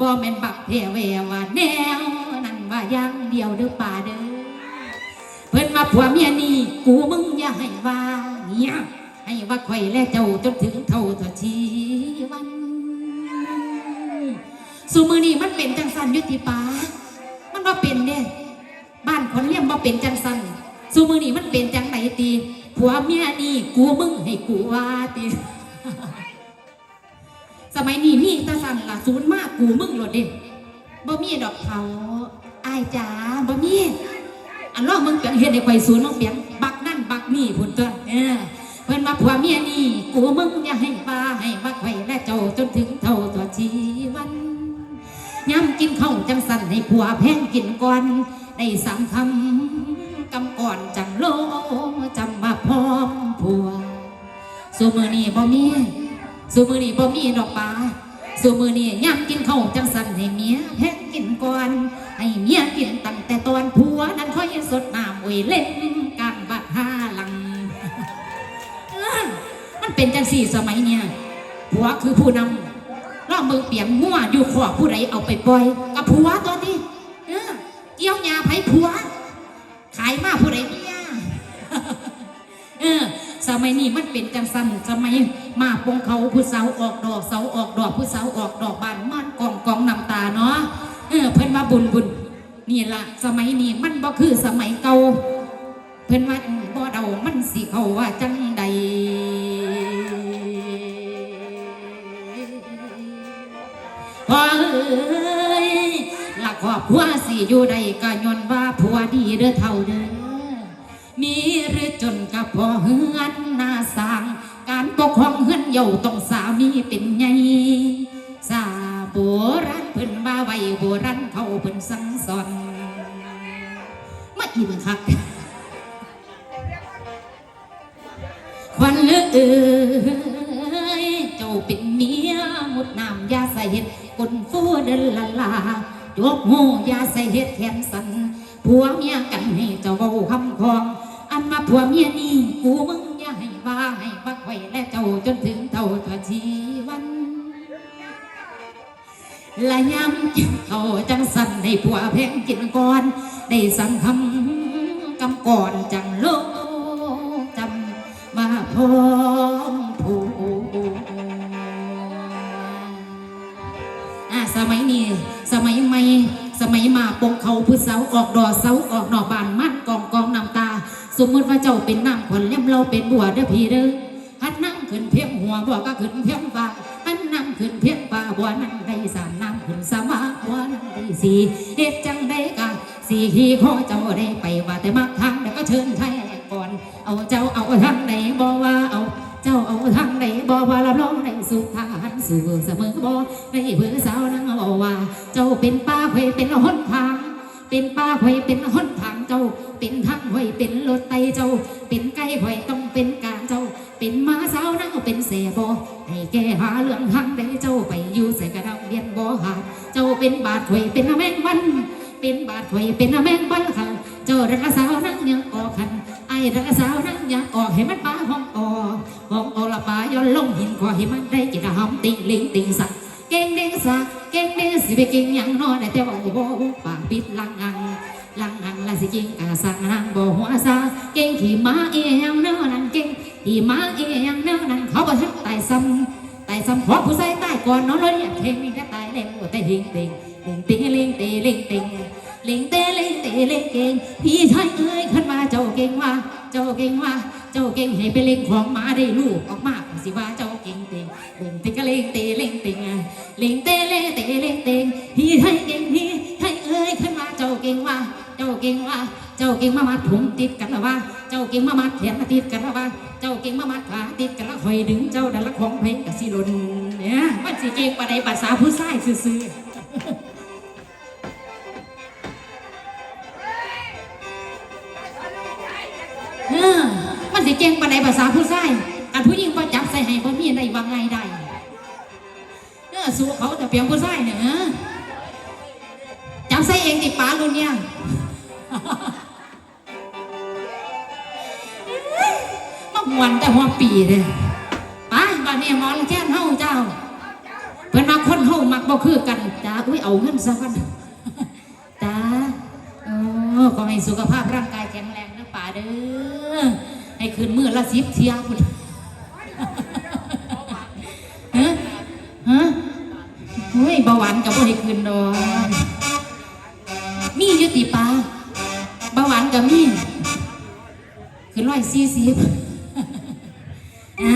บ่แม่นบักแผ่แววว่าแนวนั่นว่าอย่างเดียวเด้อป่าเด้อเพิ่นมาผัวเมียนี่กูมึงอย่าให้ว่าเนี่ยให้ว่าข่อยและเจ้าจนถึงเท่าทอชีวันสุมือนี้มันเป็นจังสันยุติป่ามันว่าเป็นเด้บ้านคนเลี้ยงบ่เป็นจังสันสุมือนี้มันเป็นจังไหนตีผัวเมียนี่กูมึงให้กูว่าตี สมัยนี้มีตาสันละศูนย์มากกูมึงหลดเด่นบ่มีดอกเขาอายจ๋าบ่มีอันลองมึงเปียงเฮ็ดให้ข่อยศูนย์มึงเปียงบักนั่นบักนี่พุ่นตัวเออเพิ่นมาผัวเมียนี่กูมึงอย่าให้ว่าให้บักข่และเจ้าจนถึงเท่าตัวชีวันย้ำกินข้าวจังสันให้ผัวแพงกินก่อนได้สามคำกำก่อนจังโลจำมาพร้อมผัวสมือนี้บ่มี สูมือนี่บ่มีดอกปลาสูมือนี่ย่ำกินข้าวจังสันให้เมียแพงกินก่อนให้เมียกินตั้งแต่ตอนผัวนั้นค่อยสดน้ำว้เล่นการบัดห้าหลังมันเป็นจังสี่สมัยเนี่ยผัวคือผู้นำล่องมือเปียงมั่วอยู่ขอผู้ใดเอาไปปล่อยกับผัวตัวนี้เออเกี่ยวยาไผผัว มัยนี้มันเป็นจังสันสมัยมาปงเขาผู้สาวออกดอกเสาออกดอกผู้สาวออกดอกบานม่านกองกองน้ำตาเนาะเออเพิ่นมาบุญบุญนี่ละสมัยนี้มันบ่คือสมัยเก่าเพิ่นว่าบ่เดามันสิเขาว่าจังใดพอเอ้ยละครอบครัวสิอยู่ใดก็ย้อนว่าผัวดีเด้อเท่าเด้อ มีหรือจนกับพ่อเฮือนหน้าสางการปกครองเฮือนเยาต้องสามีเป็นไงสาโบราณเพิ่นมาไว้โบราณเขาเพิ่นสั่งสอนมาอินคักควันเลือ้ยเจ้าเป็นเมียหมดน้ำยาใส่เห็ดกลฟูเดินละลายกหูยาใส่เห็ดแขนสันผัวเมียกันให้เจ้าเว้าคำคอง ผัวเมียนี่กูมึงอย่าให้ว่าให้บักไว้และเจ้าจนถึงเท่าทวชีวันและยำเขาจังสันให้ผัวแพงกินก่อน ได้สั่งคำกำก่อนจังโลกจำมาพร้อมผูอะสมัยนี้ สมัยใหม่สมัยมาปงเขาผู้สาวออกดอเสาออกดอกบาน สมมติว่าเจ้าเป็นน้ำขวัญเล่มเราเป็นบัวเด้อพี่เด้อหัดน้ำขึ้นเพียงหัวบัวก็ขึ้นเพียงฟ้าหันน้ำขึ้นเพียงฟ้าบัวนั้นได้สามน้ำขึ้นสามาบัวนั้นได้สี่เฮ็ดจังได้กะสี่ขี้ขอเจ้าได้ไปว่าแต่มักทางแล้วก็เชิญไทยก่อน เอาเจ้าเอาทางไหนบ่ว่าเอาเจ้าเอาทางไหนบ่ว่ารับรองในสุขทานสู่เสมอบ่ในเพื่อสาวนั่งบอกว่า เจ้าเป็นป้าไยเป็นหนทาง เป็นป้าไยเป็นหนทางเจ้า เป็นทางไยเป็นรถไตเจ้า เป็นไก่ไยต้องเป็นการเจ้า เป็นม้าสาวนั่งเป็นเสบอให้แกหาเรื่องทางได้เจ้าไปอยู่ใส่กระดังเรียนบ่หาดเจ้าเป็นบาดไยเป็นแมงวัน เป็นบาดไยเป็นแมงวันค่ะเจ้ารักสาวนั่งยังออกคันไอ้รักสาวนั่งยังออกให้มันป้าห้องออกห้องออกละป้าย้อนลงหินขอให้มันได้กินหอมติงลิงติงสักเก่งเด้งสักเก่งเด้งสิไปเก่งยังนอได้แต่ว่าโอ้ สิเก่งกะสังนางบ่หัวซาเก่งขี่ม้าเอียงเนื้อนั่นเก่งขี่ม้าเอียงเนื้อนั่นเขาบ่ทันตายซ้ำตายซ้ำเพราะผู้ใส่ตายก่อนนอนเลยอยากเข่งนี่ก็ตายแล้วแต่เฮงเต็งเฮงเต็งเล่งเตเล่งเต็งเล่งเตเล่งเตเล่งเก่งพี่ชายเอ้ยขึ้นมาเจ้าเก่งว่า เจ้าเก่งว่า เจ้าเก่งให้ไปเล่งของหมาได้ลูกออกมาสิว่าเจ้าเก่งเต็งเล่งเต็งก็เล่งเตเล่งเต็งเล่งเตเล่งเตเล่งเต็งพี่ชายเก่งพี่ ก่งมามัดผมติดกันละว่า เจ้าเก่งมามัดแขนมาติดกันละว่า เจ้าเก่งมามัดขาติดกันละคอยดึงเจ้าดันละของเพลงกับสิหลนเนี่ยมันสิเก่งปานใดภาษาผู้ชายซื่อเออมันสิเก่งปานใดภาษาผู้ชายกาผู้หญิงก็จับใส่ให้บ่มีได้วางไงได้เออสู้เขาแต่เปลี่ยนผู้ชายเนี่ยเออจับใส่เองติดป้าลุนเนี่ย วันแต่หัวปีเด้ไปบ้านนี้หมอนแค้นเฮาเจ้าเพิ่นมาคนเฮามักบ่คือกันจ้าอุ้ยเอาเงินซะก่อนจ้าโอ้ขอให้สุขภาพร่างกายแข็งแรงนะป่าเด้อให้คืนมื้อละสิบเที่ยพุ่นฮะฮะโอ้ยเบาหวานกับบ่ให้คืนดอกมีอยุติป่าเบาหวานกับมีคืนร้อยสี่สิบ อ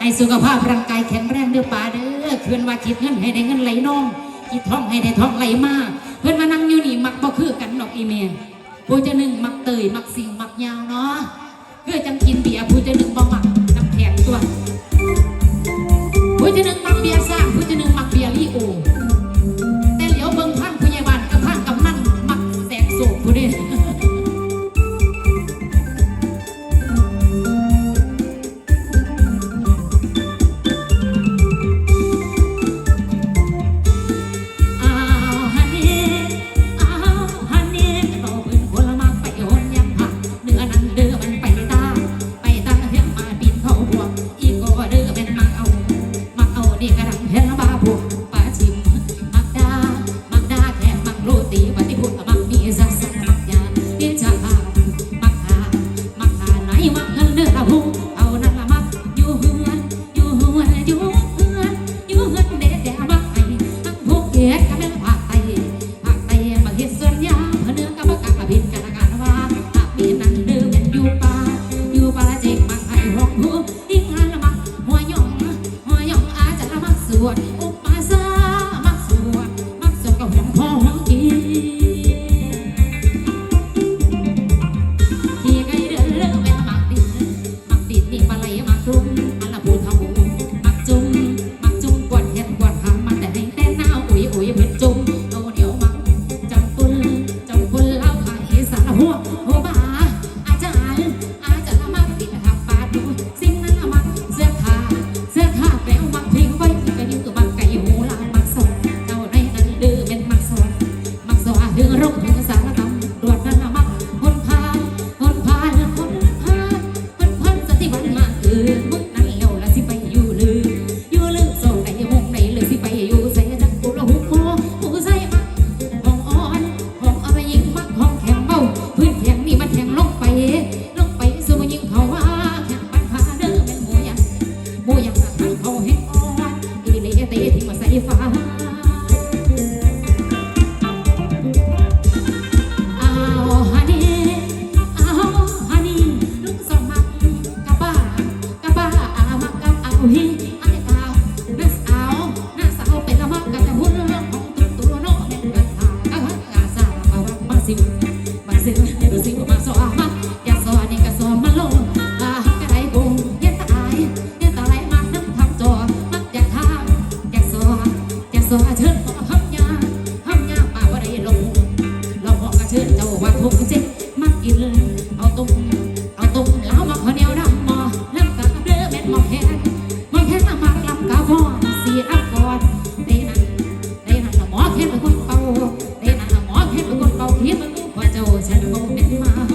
ให้สุขภาพร่างกายแข็งแรงเด้อป่าเด้อเพื่อนว่าคิดเงินให้ได้เงินไหลน้องคิดท้องให้ได้ท้องไหลมากเพื่อนมานั่งอยู่นี่มักบ่คือกันดอกอีเมลผู้จะหนึ่งมักเตยมักสิงมักยาวเนาะเพื่อจังกินเบียร์ผู้จะหนึ่งบ่มักน้ำแข็งตัวผู้จะหนึ่งมักเบียร์ซ่าผู้จะหนึ่งมักเบียร์ลีโอ ดูที่มา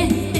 entender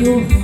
you.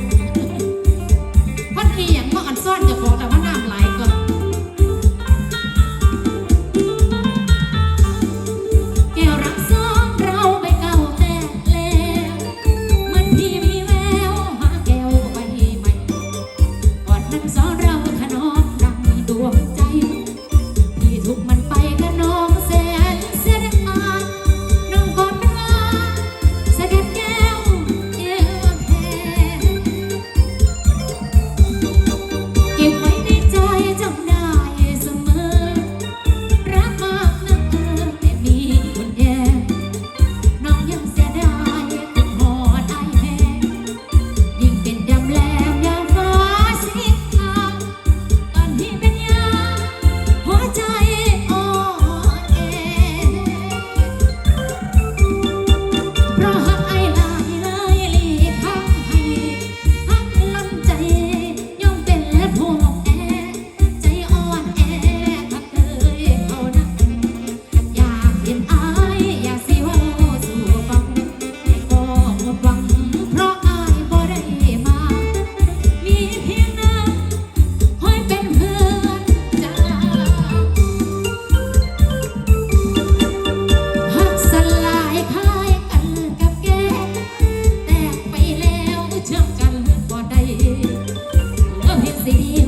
see